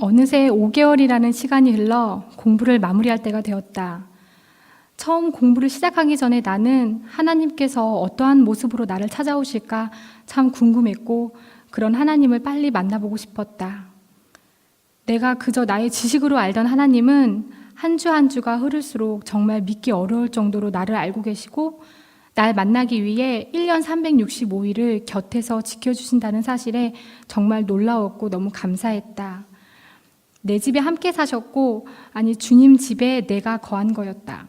어느새 5개월이라는 시간이 흘러 공부를 마무리할 때가 되었다. 처음 공부를 시작하기 전에 나는 하나님께서 어떠한 모습으로 나를 찾아오실까 참 궁금했고 그런 하나님을 빨리 만나보고 싶었다. 내가 그저 나의 지식으로 알던 하나님은 한주한 주가 흐를수록 정말 믿기 어려울 정도로 나를 알고 계시고 날 만나기 위해 1년 365일을 곁에서 지켜주신다는 사실에 정말 놀라웠고 너무 감사했다. 내 집에 함께 사셨고, 아니, 주님 집에 내가 거한 거였다.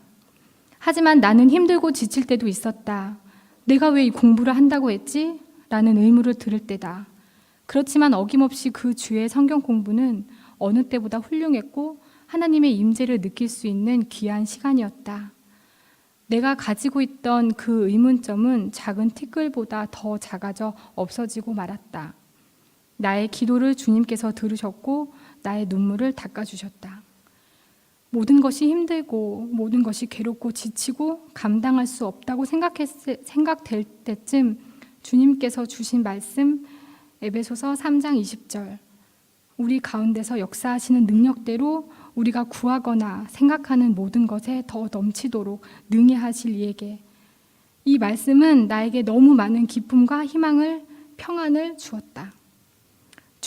하지만 나는 힘들고 지칠 때도 있었다. 내가 왜 이 공부를 한다고 했지? 라는 의무를 들을 때다. 그렇지만 어김없이 그 주의 성경 공부는 어느 때보다 훌륭했고 하나님의 임재를 느낄 수 있는 귀한 시간이었다. 내가 가지고 있던 그 의문점은 작은 티끌보다 더 작아져 없어지고 말았다. 나의 기도를 주님께서 들으셨고 나의 눈물을 닦아주셨다. 모든 것이 힘들고 모든 것이 괴롭고 지치고 감당할 수 없다고 생각했, 생각될 때쯤 주님께서 주신 말씀 에베소서 3장 20절 우리 가운데서 역사하시는 능력대로 우리가 구하거나 생각하는 모든 것에 더 넘치도록 능히 하실 이에게 이 말씀은 나에게 너무 많은 기쁨과 희망을 평안을 주었다.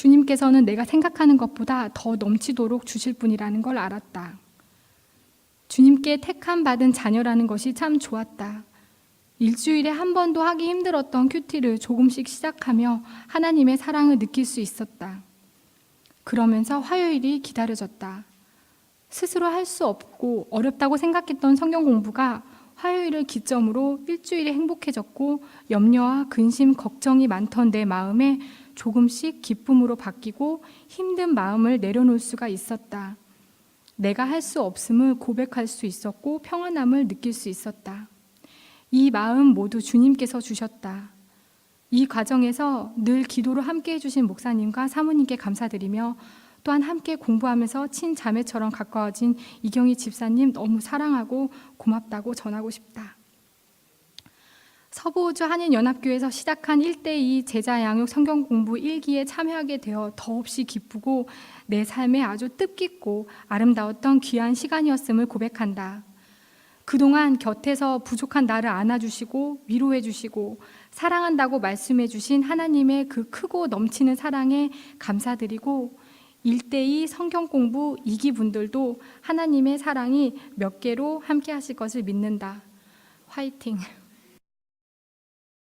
주님께서는 내가 생각하는 것보다 더 넘치도록 주실 분이라는 걸 알았다. 주님께 택함 받은 자녀라는 것이 참 좋았다. 일주일에 한 번도 하기 힘들었던 큐티를 조금씩 시작하며 하나님의 사랑을 느낄 수 있었다. 그러면서 화요일이 기다려졌다. 스스로 할 수 없고 어렵다고 생각했던 성경 공부가 화요일을 기점으로 일주일에 행복해졌고 염려와 근심, 걱정이 많던 내 마음에 조금씩 기쁨으로 바뀌고 힘든 마음을 내려놓을 수가 있었다. 내가 할 수 없음을 고백할 수 있었고 평안함을 느낄 수 있었다. 이 마음 모두 주님께서 주셨다. 이 과정에서 늘 기도로 함께 해주신 목사님과 사모님께 감사드리며 또한 함께 공부하면서 친자매처럼 가까워진 이경희 집사님 너무 사랑하고 고맙다고 전하고 싶다. 서부우주 한인연합교회에서 시작한 1대2 제자 양육 성경 공부 1기에 참여하게 되어 더없이 기쁘고 내 삶에 아주 뜻깊고 아름다웠던 귀한 시간이었음을 고백한다. 그동안 곁에서 부족한 나를 안아주시고 위로해주시고 사랑한다고 말씀해주신 하나님의 그 크고 넘치는 사랑에 감사드리고 1대2 성경 공부 2기 분들도 하나님의 사랑이 몇 개로 함께 하실 것을 믿는다. 화이팅!